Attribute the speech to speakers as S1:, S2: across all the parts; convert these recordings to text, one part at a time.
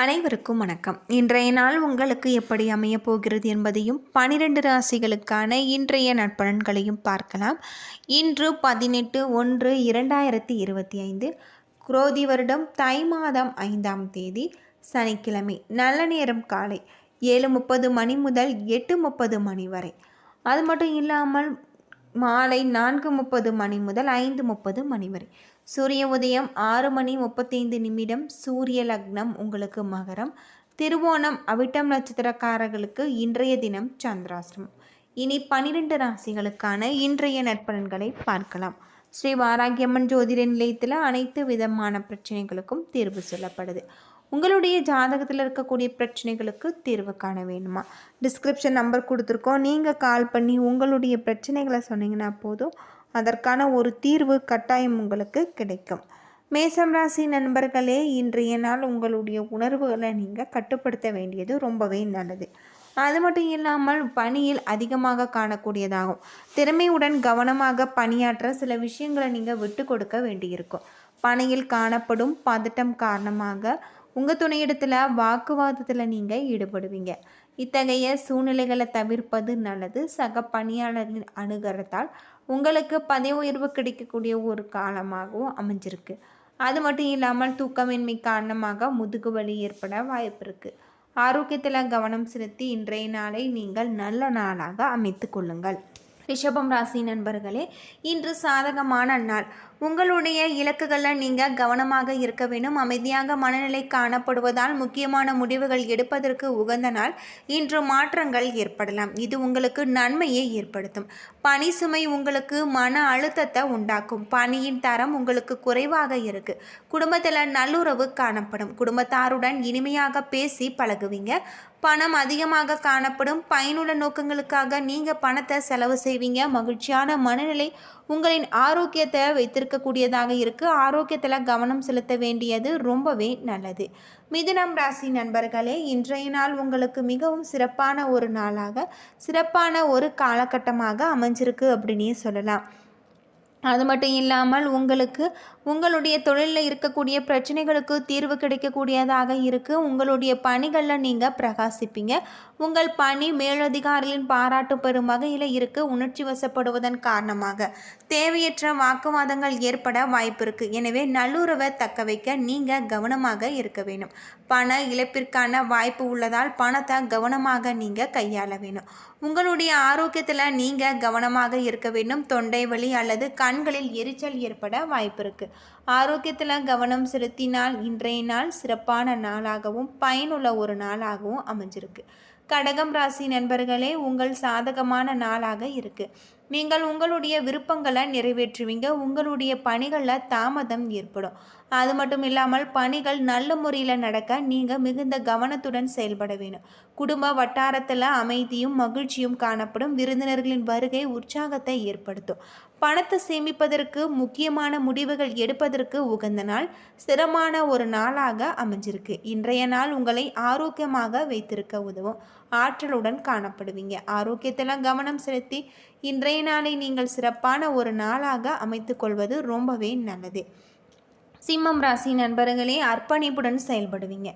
S1: அனைவருக்கும் வணக்கம். இன்றைய நாள் உங்களுக்கு எப்படி அமையப் போகிறது என்பதையும் பனிரெண்டு ராசிகளுக்கான இன்றைய நட்பலன்களையும் பார்க்கலாம். இன்று பதினெட்டு ஒன்று இரண்டாயிரத்தி இருபத்தி ஐந்து குரோதி வருடம் தை மாதம் ஐந்தாம் தேதி சனிக்கிழமை நல்ல நேரம் காலை ஏழு முப்பது மணி முதல் எட்டு முப்பது மணி வரை. அது மட்டும் இல்லாமல் மாலை நான்கு முப்பது மணி முதல் ஐந்து முப்பது மணி வரை. சூரிய உதயம் ஆறு மணி முப்பத்தைந்து நிமிடம் சூரிய லக்னம் உங்களுக்கு மகரம். திருவோணம் அவிட்டம் நட்சத்திரக்காரர்களுக்கு இன்றைய தினம் சந்திராசிரமம் இனி பனிரெண்டு ராசிகளுக்கான இன்றைய நற்பலன்களை பார்க்கலாம். ஸ்ரீ வாராகியம்மன் ஜோதிட நிலையத்தில் அனைத்து விதமான பிரச்சனைகளுக்கும் தீர்வு சொல்லப்படுது. உங்களுடைய ஜாதகத்தில் இருக்கக்கூடிய பிரச்சனைகளுக்கு தீர்வு காண வேணுமா டிஸ்கிரிப்ஷன் நம்பர் கொடுத்துருக்கோம். நீங்கள் கால் பண்ணி உங்களுடைய பிரச்சனைகளை சொன்னீங்கன்னா போதும். அதற்கான ஒரு தீர்வு கட்டாயம் உங்களுக்கு கிடைக்கும். மேசம் ராசி நண்பர்களே இன்றைய நாள் உங்களுடைய உணர்வுகளை நீங்கள் கட்டுப்படுத்த வேண்டியது ரொம்பவே நல்லது. அது மட்டும் இல்லாமல் பணியில் அதிகமாக காணக்கூடியதாகும். திறமையுடன் கவனமாக பணியாற்ற சில விஷயங்களை நீங்கள் விட்டு கொடுக்க வேண்டியிருக்கும். பணியில் காணப்படும் பதட்டம் காரணமாக உங்கள் துணையிடத்தில் வாக்குவாதத்தில் நீங்கள் ஈடுபடுவீங்க. இத்தகைய சூழ்நிலைகளை தவிர்ப்பது நல்லது. சக பணியாளரின் அணுகிறதால் உங்களுக்கு பதவி உயர்வு கிடைக்கக்கூடிய ஒரு காலமாகவும் அமைஞ்சிருக்கு. அது மட்டும் இல்லாமல் தூக்கமின்மை காரணமாக முதுகு வலி ஏற்பட வாய்ப்பு இருக்குது ஆரோக்கியத்தில் கவனம் செலுத்தி இன்றைய நாளை நீங்கள் நல்ல நாளாக அமைத்து கொள்ளுங்கள். ரிஷபம் ராசி நண்பர்களே இன்று சாதகமான நாள். உங்களுடைய இலக்குகளில் நீங்கள் கவனமாக இருக்க வேண்டும். அமைதியாக மனநிலை காணப்படுவதால் முக்கியமான முடிவுகள் எடுப்பதற்கு உகந்த நாள். இன்று மாற்றங்கள் ஏற்படலாம். இது உங்களுக்கு நன்மையை ஏற்படுத்தும். பணி சுமை உங்களுக்கு மன அழுத்தத்தை உண்டாக்கும். பணியின் தரம் உங்களுக்கு குறைவாக இருக்கு. குடும்பத்தில் நல்லுறவு காணப்படும். குடும்பத்தாருடன் இனிமையாக பேசி பழகுவீங்க. பணம் அதிகமாக காணப்படும். பயனுள்ள நோக்கங்களுக்காக நீங்கள் பணத்தை செலவு செய்வீங்க. மகிழ்ச்சியான மனநிலை உங்களின் ஆரோக்கியத்தை வைத்திருக்கக்கூடியதாக இருக்குது ஆரோக்கியத்தில் கவனம் செலுத்த வேண்டியது ரொம்பவே நல்லது. மிதுனம் ராசி நண்பர்களே இன்றைய நாள் உங்களுக்கு மிகவும் சிறப்பான ஒரு நாளாக சிறப்பான ஒரு காலகட்டமாக அமைஞ்சிருக்கு அப்படின்னே சொல்லலாம். அது மட்டும் இல்லாமல் உங்களுக்கு உங்களுடைய தொழிலில் இருக்கக்கூடிய பிரச்சனைகளுக்கு தீர்வு கிடைக்கக்கூடியதாக இருக்குது உங்களுடைய பணிகளில் நீங்கள் பிரகாசிப்பீங்க. உங்கள் பணி மேலதிகாரிகளின் பாராட்டு பெறும் வகையில் இருக்குது உணர்ச்சி வசப்படுவதன் காரணமாக தேவையற்ற வாக்குவாதங்கள் ஏற்பட வாய்ப்பு இருக்குது எனவே நல்லுறவை தக்க வைக்க நீங்கள் கவனமாக இருக்க வேணும் பண இழப்பிற்கான வாய்ப்பு உள்ளதால் பணத்தை கவனமாக நீங்கள் கையாள வேணும் உங்களுடைய ஆரோக்கியத்தில் நீங்கள் கவனமாக இருக்க வேண்டும். தொண்டை வலி அல்லது கண்களில் எரிச்சல் ஏற்பட வாய்ப்பு இருக்குது ஆரோக்கியத்தில் கவனம் செலுத்தினால் இன்றைய நாள் சிறப்பான நாளாகவும் பயனுள்ள ஒரு நாளாகவும் அமைஞ்சிருக்கு. கடகம் ராசி நண்பர்களே உங்கள் சாதகமான நாளாக இருக்குது நீங்கள் உங்களுடைய விருப்பங்களை நிறைவேற்றுவீங்க. உங்களுடைய பணிகளில் தாமதம் ஏற்படும். அது மட்டும் இல்லாமல் பணிகள் நல்ல முறையில் நடக்க நீங்கள் மிகுந்த கவனத்துடன் செயல்பட வேணும் குடும்ப வட்டாரத்தில் அமைதியும் மகிழ்ச்சியும் காணப்படும். விருந்தினர்களின் வருகை உற்சாகத்தை ஏற்படுத்தும். பணத்தை சேமிப்பதற்கு முக்கியமான முடிவுகள் எடுப்பதற்கு உகந்த நாள் சிரமமான ஒரு நாளாக அமைஞ்சிருக்கு. இன்றைய நாள் உங்களை ஆரோக்கியமாக வைத்திருக்க உதவும். ஆற்றலுடன் காணப்படுவீங்க. ஆரோக்கியத்தில் கவனம் செலுத்தி இன்றைய நாளை நீங்கள் சிறப்பான ஒரு நாளாக அமைத்து கொள்வது ரொம்பவே நல்லது. சிம்மம் ராசி நண்பர்களே அர்ப்பணிப்புடன் செயல்படுவீங்க.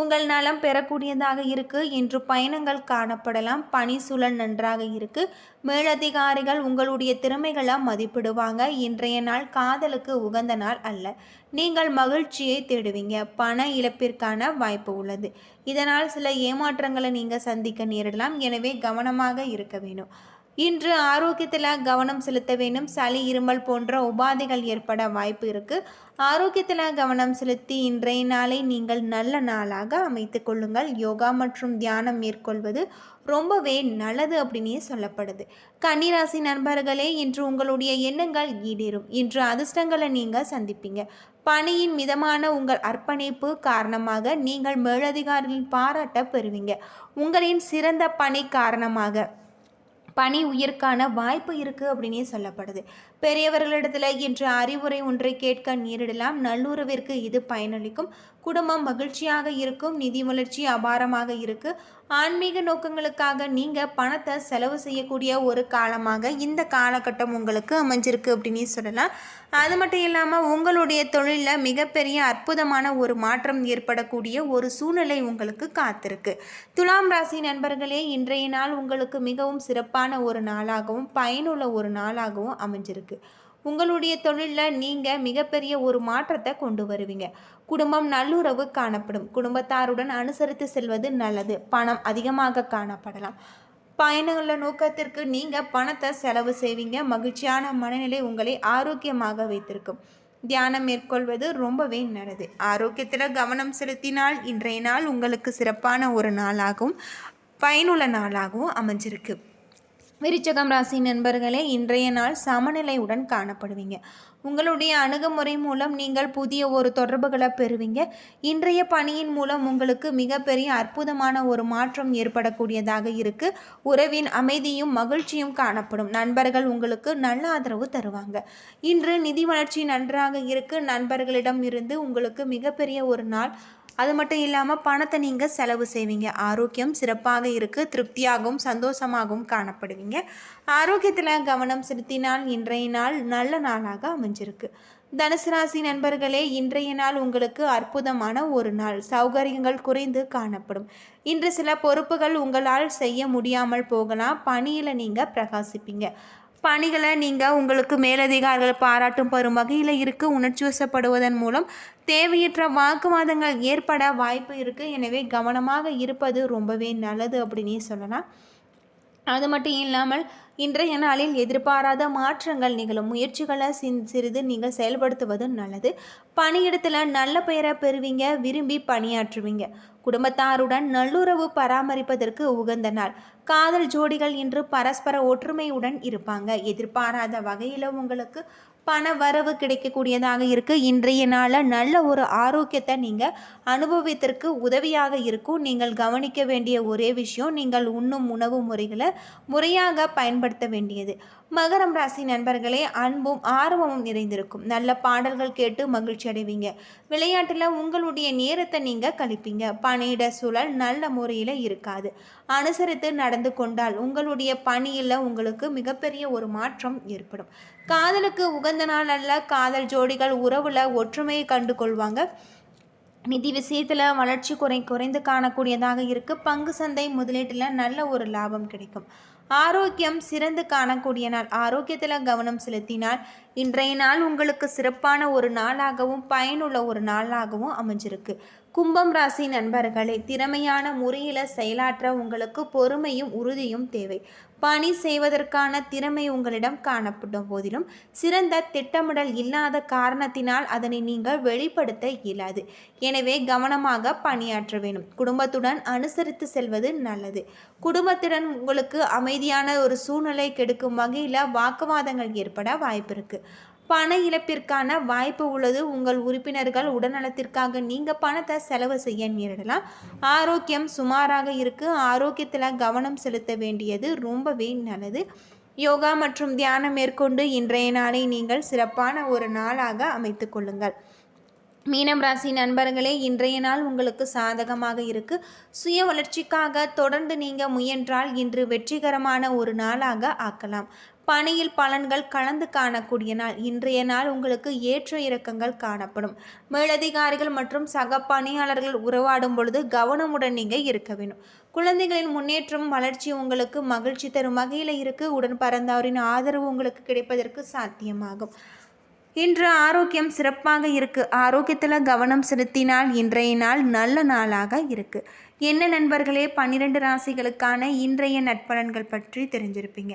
S1: உங்கள் நலம் பெறக்கூடியதாக இருக்கு இன்று பயணங்கள் காணப்படலாம். பணி சூழல் நன்றாக இருக்கு. மேலதிகாரிகள் உங்களுடைய திறமைகளை மதிப்பிடுவாங்க. இன்றைய நாள் காதலுக்கு உகந்த நாள் அல்ல. நீங்கள் மகிழ்ச்சியை தேடுவீங்க. பண இழப்பிற்கான வாய்ப்பு உள்ளது. இதனால் சில ஏமாற்றங்களை நீங்கள் சந்திக்க நேரிடலாம். எனவே கவனமாக இருக்க வேணும் இன்று ஆரோக்கியத்தில் கவனம் செலுத்த வேண்டும். சளி இருமல் போன்ற உபாதைகள் ஏற்பட வாய்ப்பு இருக்குது ஆரோக்கியத்தில் கவனம் செலுத்தி இன்றைய நாளை நீங்கள் நல்ல நாளாக அமைத்து கொள்ளுங்கள். யோகா மற்றும் தியானம் மேற்கொள்வது ரொம்பவே நல்லது அப்படின்னே சொல்லப்படுது. கன்னிராசி நண்பர்களே இன்று உங்களுடைய எண்ணங்கள் ஈடேறும். இன்று அதிர்ஷ்டங்களை நீங்கள் சந்திப்பீங்க. பணியின் மிதமான உங்கள் அர்ப்பணிப்பு காரணமாக நீங்கள் மேலதிகாரிகளின் பாராட்ட பெறுவீங்க. உங்களின் சிறந்த பணி காரணமாக பனி உயிர்க்கான வாய்ப்பு இருக்குது அப்படின்னே சொல்லப்படுது. பெரியவர்களிடத்தில் இன்று அறிவுரை ஒன்றை கேட்க நேரிடலாம். நல்லுறவிற்கு இது பயனளிக்கும். குடும்பம் மகிழ்ச்சியாக இருக்கும். நிதி வளர்ச்சி அபாரமாக இருக்கு. ஆன்மீக நோக்கங்களுக்காக நீங்கள் பணத்தை செலவு செய்யக்கூடிய ஒரு காலமாக இந்த காலகட்டம் உங்களுக்கு அமைஞ்சிருக்கு அப்படின்னு சொல்லலாம். அது மட்டும் இல்லாமல் உங்களுடைய தொழிலில் மிகப்பெரிய அற்புதமான ஒரு மாற்றம் ஏற்படக்கூடிய ஒரு சூழ்நிலை உங்களுக்கு காத்திருக்கு. துலாம் ராசி நண்பர்களே இன்றைய நாள் உங்களுக்கு மிகவும் சிறப்பான ஒரு நாளாகவும் பயனுள்ள ஒரு நாளாகவும் அமைஞ்சிருக்கு. உங்களுடைய தொழிலில் நீங்கள் மிகப்பெரிய ஒரு மாற்றத்தை கொண்டு வருவீங்க. குடும்பம் நல்லுறவு காணப்படும். குடும்பத்தாருடன் அனுசரித்து செல்வது நல்லது. பணம் அதிகமாக காணப்படலாம். பயணங்கள நோக்கத்திற்கு நீங்கள் பணத்தை செலவு செய்வீங்க. மகிழ்ச்சியான மனநிலை உங்களை ஆரோக்கியமாக வைத்திருக்கும். தியானம் மேற்கொள்வது ரொம்பவே நல்லது. ஆரோக்கியத்தில் கவனம் செலுத்தினால் இன்றைய நாள் உங்களுக்கு சிறப்பான ஒரு நாளாகவும் பயனுள்ள நாளாகவும் அமைஞ்சிருக்கு. விருச்சகம் ராசி நண்பர்களே இன்றைய நாள் சமநிலையுடன் காணப்படுவீங்க. உங்களுடைய அணுகுமுறை மூலம் நீங்கள் புதிய ஒரு தொடர்புகளை பெறுவீங்க. இன்றைய பணியின் மூலம் உங்களுக்கு மிகப்பெரிய அற்புதமான ஒரு மாற்றம் ஏற்படக்கூடியதாக இருக்கு. உறவின் அமைதியும் மகிழ்ச்சியும் காணப்படும். நண்பர்கள் உங்களுக்கு நல்ல ஆதரவு தருவாங்க. இன்று நிதி வளர்ச்சி நன்றாக இருக்கு. நண்பர்களிடம் இருந்து உங்களுக்கு மிகப்பெரிய ஒரு நாள் அது மட்டும் இல்லாமல் பணத்தை நீங்கள் செலவு செய்வீங்க. ஆரோக்கியம் சிறப்பாக இருக்குது திருப்தியாகவும் சந்தோஷமாகவும் காணப்படுவீங்க. ஆரோக்கியத்தில் கவனம் செலுத்தினால் இன்றைய நாள் நல்ல நாளாக அமைஞ்சிருக்கு. தனுசு ராசி நண்பர்களே இன்றைய நாள் உங்களுக்கு அற்புதமான ஒரு நாள். சௌகரியங்கள் குறைந்து காணப்படும். இன்று சில பொறுப்புகள் உங்களால் செய்ய முடியாமல் போகலாம். பணியில் நீங்கள் பிரகாசிப்பீங்க. பணிகளை நீங்கள் உங்களுக்கு மேலதிகாரிகள் பாராட்டும் பெறும் வகையில் இருக்குது உணர்ச்சி வசப்படுவதன் மூலம் தேவையற்ற வாக்குவாதங்கள் ஏற்பட வாய்ப்பு இருக்குது எனவே கவனமாக இருப்பது ரொம்பவே நல்லது அப்படின்னே சொல்லலாம். அது மட்டும் இல்லாமல் இன்றைய நாளில் எதிர்பாராத மாற்றங்கள் நிகழும். முயற்சிகளை சின் சிறிது நீங்கள் செயல்படுத்துவது நல்லது. பணியிடத்தில் நல்ல பெயரை பெறுவீங்க விரும்பி பணியாற்றுவீங்க. குடும்பத்தாருடன் நல்லுறவு பராமரிப்பதற்கு உகந்த நாள். காதல் ஜோடிகள் இன்று பரஸ்பர ஒற்றுமையுடன் இருப்பாங்க. எதிர்பாராத வகையில் உங்களுக்கு பண வரவு கிடைக்கக்கூடியதாக இருக்குது இன்றைய நாளில் நல்ல ஒரு ஆரோக்கியத்தை நீங்கள் அனுபவித்திற்கு உதவியாக இருக்கும். நீங்கள் கவனிக்க வேண்டிய ஒரே விஷயம் நீங்கள் உண்ணும் உணவு முறைகளை முறையாக பயன்படுத்த வேண்டியது. மகரம் ராசி நண்பர்களே அன்பும் ஆர்வமும் நிறைந்திருக்கும். நல்ல பாடல்கள் கேட்டு மகிழ்ச்சி அடைவீங்க. விளையாட்டில் உங்களுடைய நேரத்தை நீங்கள் கழிப்பீங்க. பணியிட சூழல் நல்ல முறையில் இருக்காது. அனுசரித்து நடந்து கொண்டால் உங்களுடைய பணியில் உங்களுக்கு மிகப்பெரிய ஒரு மாற்றம் ஏற்படும். காதலுக்கு உகந்த நாள் அல்ல காதல் ஜோடிகள் உறவில் ஒற்றுமையை கண்டு கொள்வாங்க நிதி விஷயத்தில் வளர்ச்சி குறை குறைந்து காணக்கூடியதாக இருக்குது பங்கு சந்தை முதலீட்டில் நல்ல ஒரு லாபம் கிடைக்கும். ஆரோக்கியம் சிறந்து காணக்கூடிய நாள் ஆரோக்கியத்தில் கவனம் செலுத்தினால் இன்றைய நாள் உங்களுக்கு சிறப்பான ஒரு நாளாகவும் பயனுள்ள ஒரு நாளாகவும் அமைஞ்சிருக்கு. கும்பம் ராசி நண்பர்களே திறமையான முறையில் செயலாற்ற உங்களுக்கு பொறுமையும் உறுதியும் தேவை. பணி செய்வதற்கான திறமை உங்களிடம் காணப்படும் போதிலும் சிறந்த திட்டமிடல் இல்லாத காரணத்தினால் அதனை நீங்கள் வெளிப்படுத்த இயலாது. எனவே கவனமாக பணியாற்ற வேண்டும். குடும்பத்துடன் அனுசரித்து செல்வது நல்லது. குடும்பத்துடன் உங்களுக்கு அமைதியான ஒரு சூழ்நிலை கெடுக்கும் வகையில் வாக்குவாதங்கள் ஏற்பட வாய்ப்பு இருக்குது பண இழப்பிற்கான வாய்ப்பு உள்ளது. உங்கள் உறுப்பினர்கள் உடல்நலத்திற்காக நீங்கள் பணத்தை செலவு செய்ய நேரிடலாம். ஆரோக்கியம் சுமாராக இருக்குது ஆரோக்கியத்தில் கவனம் செலுத்த வேண்டியது ரொம்பவே நல்லது. யோகா மற்றும் தியானம் மேற்கொண்டு இன்றைய நாளை நீங்கள் சிறப்பான ஒரு நாளாக அமைத்து கொள்ளுங்கள். மீனம் ராசி நண்பர்களே இன்றைய நாள் உங்களுக்கு சாதகமாக இருக்கு. சுய வளர்ச்சிக்காக தொடர்ந்து நீங்கள் முயன்றால் இன்று வெற்றிகரமான ஒரு நாளாக ஆக்கலாம். பணியில் பலன்கள் கலந்து காணக்கூடிய நாள். இன்றைய நாள் உங்களுக்கு ஏற்ற இறக்கங்கள் காணப்படும். மேலதிகாரிகள் மற்றும் சக பணியாளர்கள் உறவாடும் பொழுது கவனமுடன் நீங்கள் இருக்க வேண்டும். குழந்தைகளின் முன்னேற்றம் வளர்ச்சி உங்களுக்கு மகிழ்ச்சி தரும் வகையில் இருக்கு. உடன் பறந்தவரின் ஆதரவு உங்களுக்கு கிடைப்பதற்கு சாத்தியமாகும். இன்று ஆரோக்கியம் சிறப்பாக இருக்குது ஆரோக்கியத்தில் கவனம் செலுத்தினால் இன்றைய நாள் நல்ல நாளாக இருக்குது என்ன நண்பர்களே பன்னிரெண்டு ராசிகளுக்கான இன்றைய நட்பலன்கள் பற்றி தெரிஞ்சிருப்பீங்க.